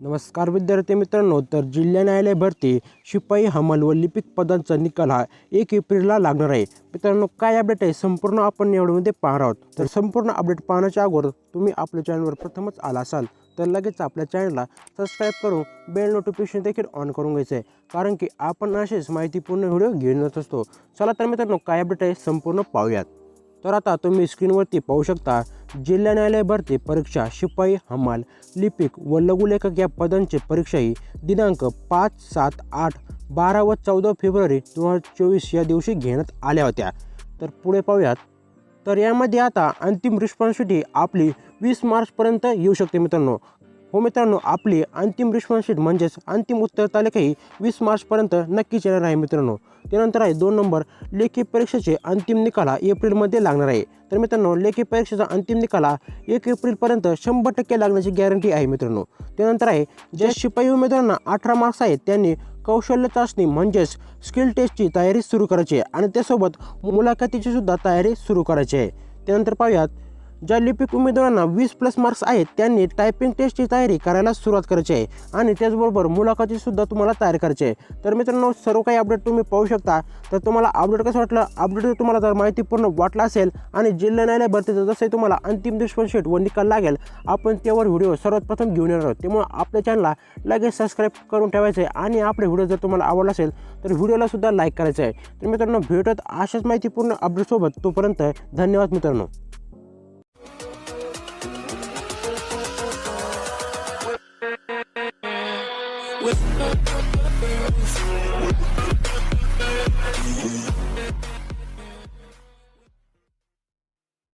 नमस्कार विद्यार्थी मित्रांनो तर जिल्हा न्यायालय भरती शिपाई हमाल व लिपिक पदांचा निकाल हा एक एप्रिलला लागणार आहे. मित्रांनो काय अपडेट आहे संपूर्ण आपण एवढ्यामध्ये पाहणार आहोत. तर संपूर्ण अपडेट पाहण्याच्या अगोदर तुम्ही आपल्या चॅनलवर प्रथमच आला असाल तर लगेच आपल्या चॅनलला सबस्क्राईब करून बेल नोटिफिकेशन देखील ऑन करून घ्यायचं आहे. कारण की आपण असेच माहितीपूर्ण व्हिडिओ घेऊन येत असतो. चला तर मित्रांनो काय अपडेट आहे संपूर्ण पाहूयात. तर आता तुम्ही स्क्रीनवरती पाहू शकता जिल्हा न्यायालय भरती परीक्षा शिपाई हमाल लिपिक व लघुलेखक या पदांची परीक्षा ही दिनांक पाच सात आठ बारा व चौदा फेब्रुवारी दोन हजार चोवीस या दिवशी घेण्यात आल्या होत्या. तर पुढे पाहूयात. तर यामध्ये आता अंतिम रिस्पॉन्सिबिलिटी आपली वीस मार्चपर्यंत येऊ शकते मित्रांनो. हो मित्रांनो आपली अंतिम रिस्पॉन्सिबिलिटी म्हणजेच अंतिम उत्तर तालिका ही वीस मार्चपर्यंत नक्कीच येणार आहे मित्रांनो. त्यानंतर आहे दोन नंबर लेखी परीक्षेचे अंतिम निकाल हा एप्रिलमध्ये लागणार आहे. तर मित्रांनो लेखी परीक्षेचा अंतिम निकाल हा एक एप्रिलपर्यंत शंभर टक्के लागण्याची गॅरंटी आहे मित्रांनो. त्यानंतर आहे ज्या शिपाई उमेदवारांना अठरा मार्क्स आहेत त्यांनी कौशल्य चाचणी म्हणजेच स्किल टेस्टची तयारी सुरू करायची आहे आणि त्यासोबत मुलाखतीची सुद्धा तयारी सुरू करायची आहे. त्यानंतर पाहूयात ज्या लिपिक उमेदवारांना वीस प्लस मार्क्स आहेत त्यांनी टायपिंग टेस्टची तयारी करायला सुरुवात करायची आहे. आणि त्याचबरोबर मुलाखतीसुद्धा तुम्हाला तयार करायची आहे. तर मित्रांनो सर्व काही अपडेट तुम्ही पाहू शकता. तर तुम्हाला अपडेट कसं वाटलं? अपडेट जर तुम्हाला जर माहितीपूर्ण वाटलं असेल आणि जिल्हा न्यायालय भरतीचं जसंही तुम्हाला अंतिम रिस्पॉन्स व निकाल लागेल आपण त्यावर व्हिडिओ सर्वात प्रथम घेऊन येणार आहोत. त्यामुळे आपल्या चॅनलला लगेच सबस्क्राईब करून ठेवायचं आहे आणि आपले व्हिडिओ जर तुम्हाला आवडला असेल तर व्हिडिओलासुद्धा लाईक करायचं आहे. तर मित्रांनो भेटत अशाच माहितीपूर्ण अपडेटसोबत तोपर्यंत धन्यवाद मित्रांनो. with